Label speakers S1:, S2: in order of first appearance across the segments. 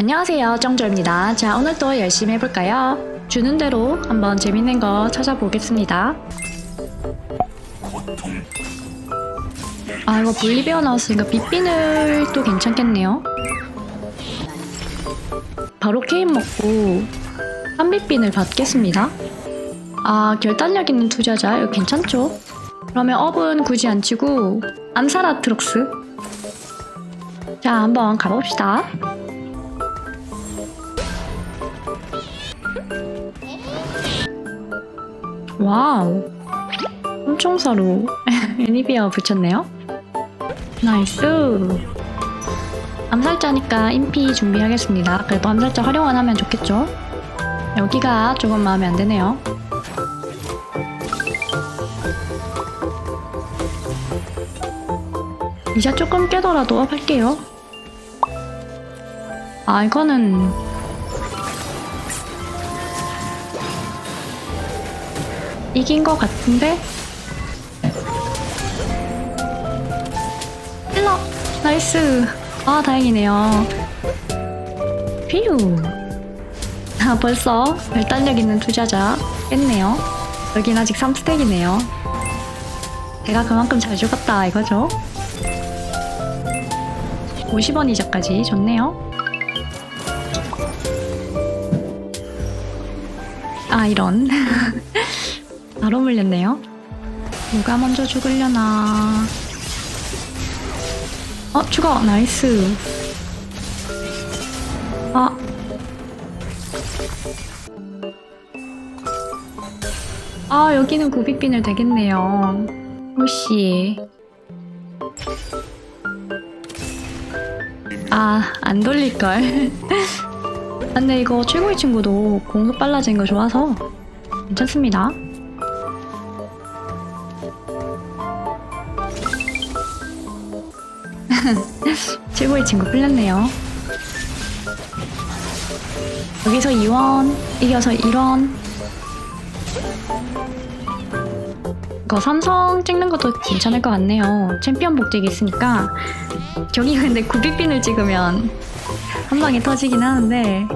S1: 안녕하세요 정조입니다. 자 오늘도 열심히 해볼까요? 주는 대로 한번 재밌는 거 찾아보겠습니다. 아 이거 볼리비아 나왔으니까 빗비늘 또 괜찮겠네요. 바로 케인 먹고 한빛빈을 받겠습니다. 아 결단력 있는 투자자? 이거 괜찮죠? 그러면 업은 굳이 안 치고 암사라트록스. 자 한번 가봅시다 와우. 엄청사로 애니비아 붙였네요. 나이스. 암살자니까 인피 준비하겠습니다. 그래도 암살자 활용 안 하면 좋겠죠? 여기가 조금 마음에 안 드네요. 이자 조금 깨더라도 업 할게요. 아 이거는 이긴 것 같은데? 힐러! 나이스! 아, 다행이네요. 휴! 아, 벌써 결단력 있는 투자자 깼네요. 여긴 아직 3스택이네요. 제가 그만큼 잘 죽었다, 이거죠? 50원 이자까지 좋네요. 아, 이런. 바로 물렸네요. 누가 먼저 죽으려나. 어, 죽어. 나이스. 아. 아, 여기는 구비핀을 되겠네요. 혹시. 아, 안 돌릴걸. 아, 근데 이거 최고의 친구도 공속 빨라진 거 좋아서 괜찮습니다. 최고의 친구 풀렸네요. 여기서 2원, 이겨서 1원. 이거 삼성 찍는 것도 괜찮을 것 같네요. 챔피언 복제기 있으니까. 저기 근데 구비핀을 찍으면 한 방에 터지긴 하는데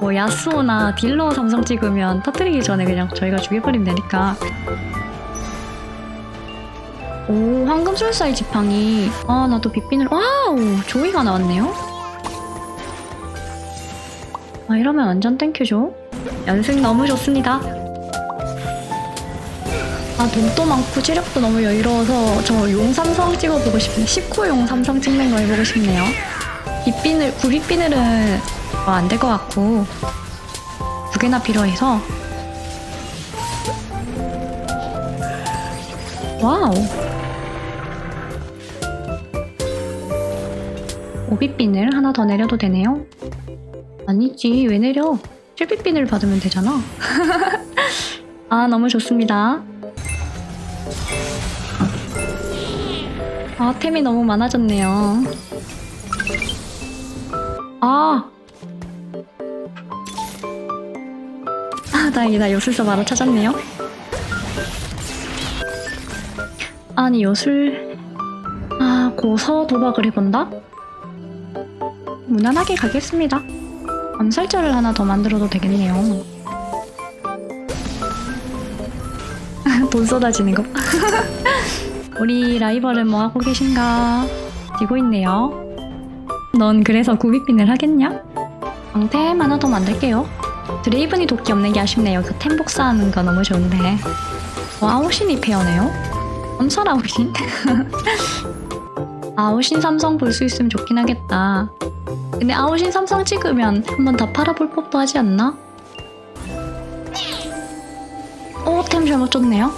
S1: 뭐 야스오나 딜러 삼성 찍으면 터뜨리기 전에 그냥 저희가 죽여버리면 되니까 오 황금술사의 지팡이. 아 나도 빗빈을 와우 조이가 나왔네요. 아 이러면 완전 땡큐죠? 연승 너무 좋습니다. 아 돈도 많고 체력도 너무 여유로워서 저 용 삼성 찍어보고 싶네. 10코 용 삼성 찍는 거 해보고 싶네요. 빗비늘 구빗비늘은 뭐안될 것 같고 두 개나 필요해서. 와우 오빗빈을 하나 더 내려도 되네요 아니지 왜 내려 7빗빈을 받으면 되잖아 아 너무 좋습니다 아 템이 너무 많아졌네요 아. 아, 다행이다. 요술서 바로 찾았네요. 아니, 요술. 아, 고서 도박을 해본다? 무난하게 가겠습니다. 암살자를 하나 더 만들어도 되겠네요. 돈 쏟아지는 거. 우리 라이벌은 뭐 하고 계신가? 뛰고 있네요. 넌 그래서 구비핀을 하겠냐? 방템 하나 더 만들게요. 드레이븐이 도끼 없는 게 아쉽네요. 그 템 복사하는 거 너무 좋은데. 와, 아웃신이 페어네요? 엄살 아웃신? 아웃신 삼성 볼 수 있으면 좋긴 하겠다. 근데 아웃신 삼성 찍으면 한번 다 팔아볼 법도 하지 않나? 오, 템 잘못 줬네요.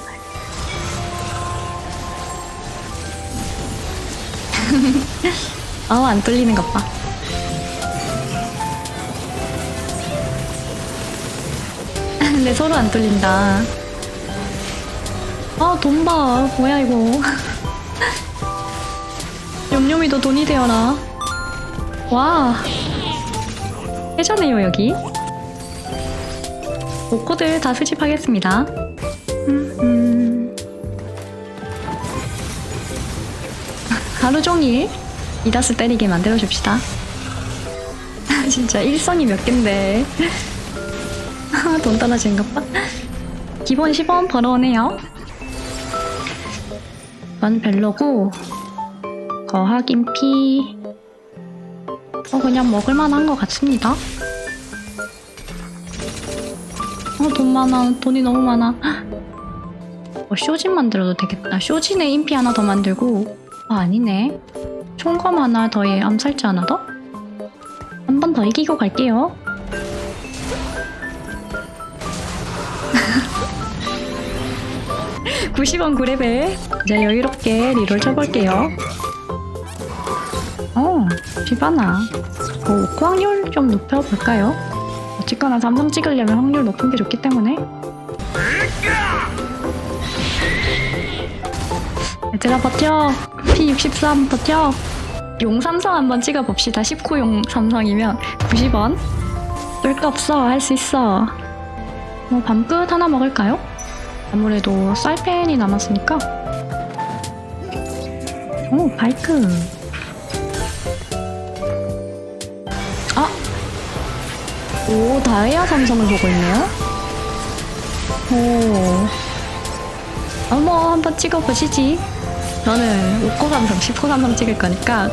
S1: 아우 안 뚫리는 것 봐. 근데 서로 안 뚫린다. 아, 돈 봐. 뭐야, 이거. 염염이도 돈이 되어라. 와. 해자네요, 여기. 오코들 다 수집하겠습니다. 하루 종일 이다스 때리게 만들어 줍시다. 진짜 일선이 몇 갠데. 돈 떨어진것 봐. 기본 10원 벌어오네요. 전 별로고, 거하긴 피. 어, 그냥 먹을만한 것 같습니다. 어, 돈 많아. 돈이 너무 많아. 어, 쇼진 만들어도 되겠다. 쇼진에 인피 하나 더 만들고. 아, 아니네. 총검 하나 더에 암살자 하나 더? 한 번 더 이기고 갈게요. (90원 9레벨) 이제 여유롭게 리롤 쳐볼게요 어 비바나. 오, 확률 좀 높여볼까요? 어쨌거나 삼성 찍으려면 확률 높은 게 좋기 때문에. 얘들아 버텨. P63 버텨. 용 삼성 한번 찍어봅시다. 19용 삼성이면 90원. 쏠거 없어. 할 수 있어. 뭐 밤끝 하나 먹을까요? 아무래도 쌀팬이 남았으니까. 오 바이크 오 다이아 삼성을 보고 있네요. 오. 어머 한번 찍어보시지. 너는 5코 삼성 10코 삼성 찍을 거니까.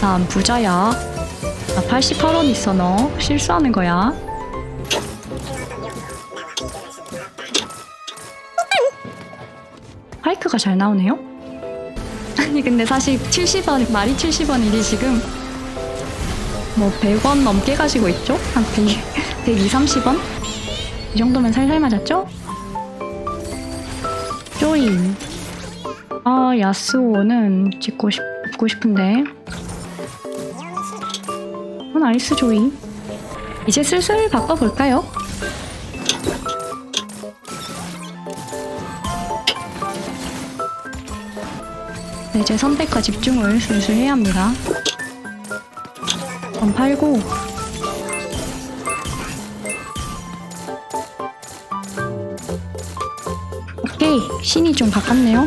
S1: 난 부자야. 나 88원 있어 너. 실수하는 거야. 파이크가 잘 나오네요? 아니 근데 사실 70원 말이 70원이지 지금 뭐 100원 넘게 가지고 있죠? 한 100, 120, 30원? 이 정도면 살살 맞았죠? 조인 아 야스오는 찍고 싶, 고 싶은데 어 나이스 조이 이제 슬슬 바꿔볼까요? 네, 이제 선택과 집중을 슬슬 해야 합니다 전 팔고. 오케이 신이 좀 바꿨네요.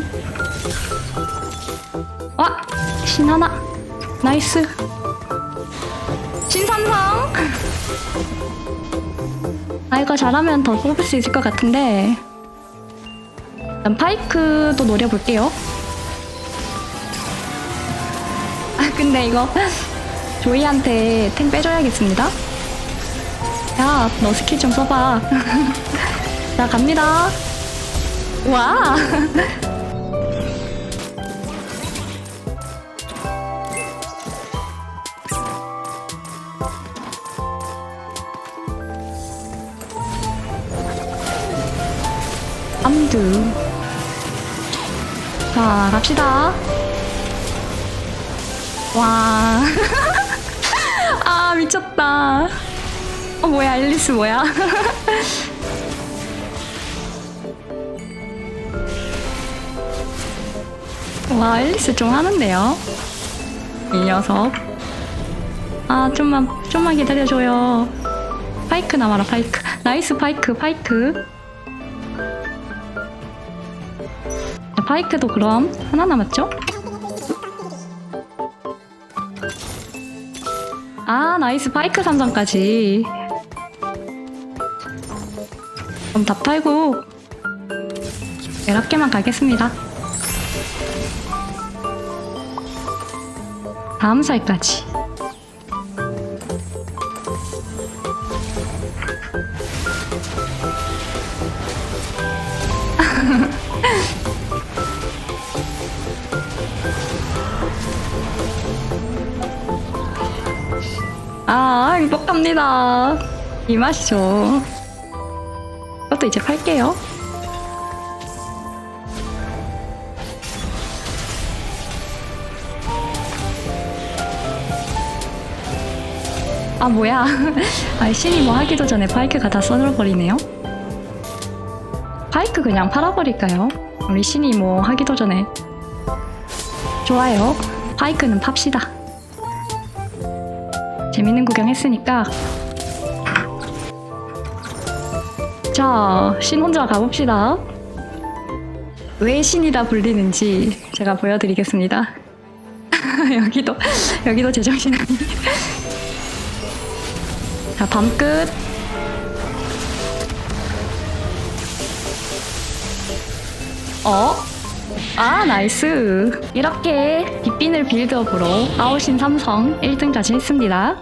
S1: 와! 신 하나. 나이스. 신삼성. 아 이거 잘하면 더 뽑을 수 있을 것 같은데. 일단 파이크도 노려볼게요. 아 근데 이거 조이한테 템 빼줘야겠습니다. 야 너 스킬 좀 써봐. 자 갑니다. 와! 암드 자 갑시다. 와. 아, 미쳤다. 어, 뭐야, 앨리스 뭐야? 와, 앨리스 좀 하는데요? 이 녀석. 아, 좀만, 좀만 기다려줘요. 파이크 나와라, 파이크. 나이스, 파이크, 파이크. 자, 파이크도 그럼 하나 남았죠? 아 나이스 파이크 삼성까지. 그럼 다 팔고 11개만 가겠습니다. 다음 살까지 행복합니다. 이 맛이죠. 이것도 이제 팔게요. 아, 뭐야. 아, 신이 뭐 하기도 전에 파이크가 다 써들어버리네요. 파이크 그냥 팔아버릴까요? 우리 신이 뭐 하기도 전에. 좋아요. 파이크는 팝시다. 재밌는 구경 했으니까 자, 신 혼자 가봅시다. 왜 신이라 불리는지 제가 보여드리겠습니다. 여기도, 여기도 제정신이. 자, 밤 끝. 어? 아, 나이스. 이렇게 빗빈을 빌드업으로 아웃인 삼성 1등까지 했습니다.